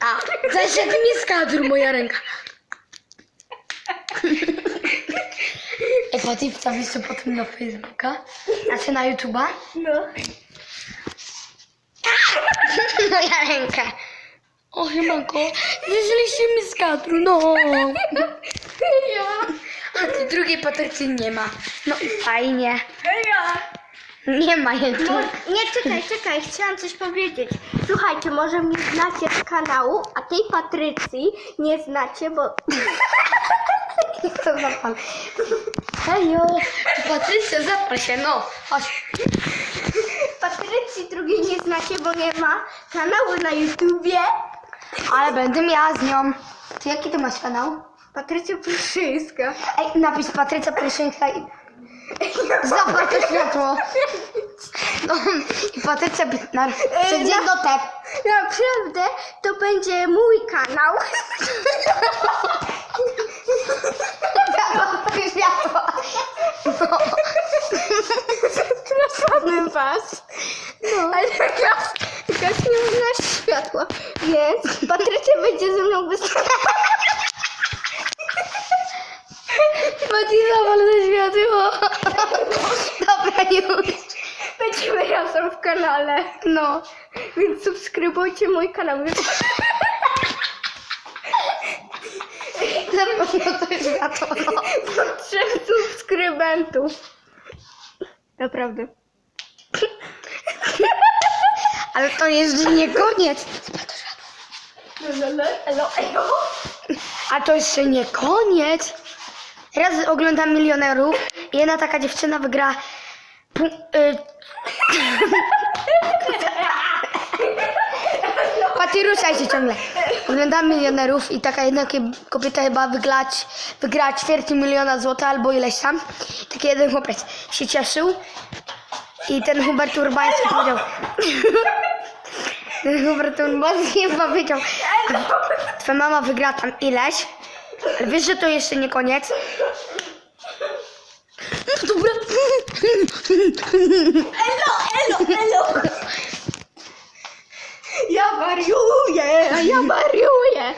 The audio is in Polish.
A, zaszedł mi z kadru moja ręka. Ej, Pati, wstawisz to potem na Facebooka? Znaczy na YouTube'a? No. Moja ręka. O, chybanko, zeszliście mi z kadru, no. Ja. A ty drugiej Patrycji nie ma. No i fajnie. Ja. Nie ma. No, nie, czekaj, czekaj, chciałam coś powiedzieć. Słuchajcie, może mnie znacie z kanału, a tej Patrycji nie znacie, bo... Co za pan? Hejo, Patrycja, zapal się, no. Chodź. Patrycji drugiej nie znacie, bo nie ma kanału na YouTubie. Ale będę miała z nią. Ty jaki ty masz kanał? Patrycja Pruszyńska. Ej, napisz Patrycja Pryszyńska i... Zapal to światło. No, i Patrycja Bitnar. No. do tep. Naprawdę, to będzie mój kanał. Zapal to światło. No. Przepraszamy was. No. Ale teraz, teraz nie można światła. Więc Patrycja będzie ze mną występować. Mati, zapal to światło. Dobra, już. Będziemy razem w kanale. No. Więc subskrybujcie mój kanał. Zapal to światło, no. Trzech subskrybentów. Naprawdę. Ale to jeszcze nie koniec. Elo, elo. A to jeszcze nie koniec. Raz oglądam milionerów i jedna taka dziewczyna wygra. Pu, y, Paty, ruszaj się ciągle. Oglądam milionerów i taka jedna kobieta chyba wygrać, wygrała ćwierć miliona złota albo ileś tam. Taki jeden chłopiec się cieszył i ten Hubert Urbański powiedział. Ten Hubert Urbański chyba powiedział. Twoja mama wygra tam ileś. Ale wiesz, że to jeszcze nie koniec? Dobra. Elo, elo, elo. Ja wariuję, ja wariuję.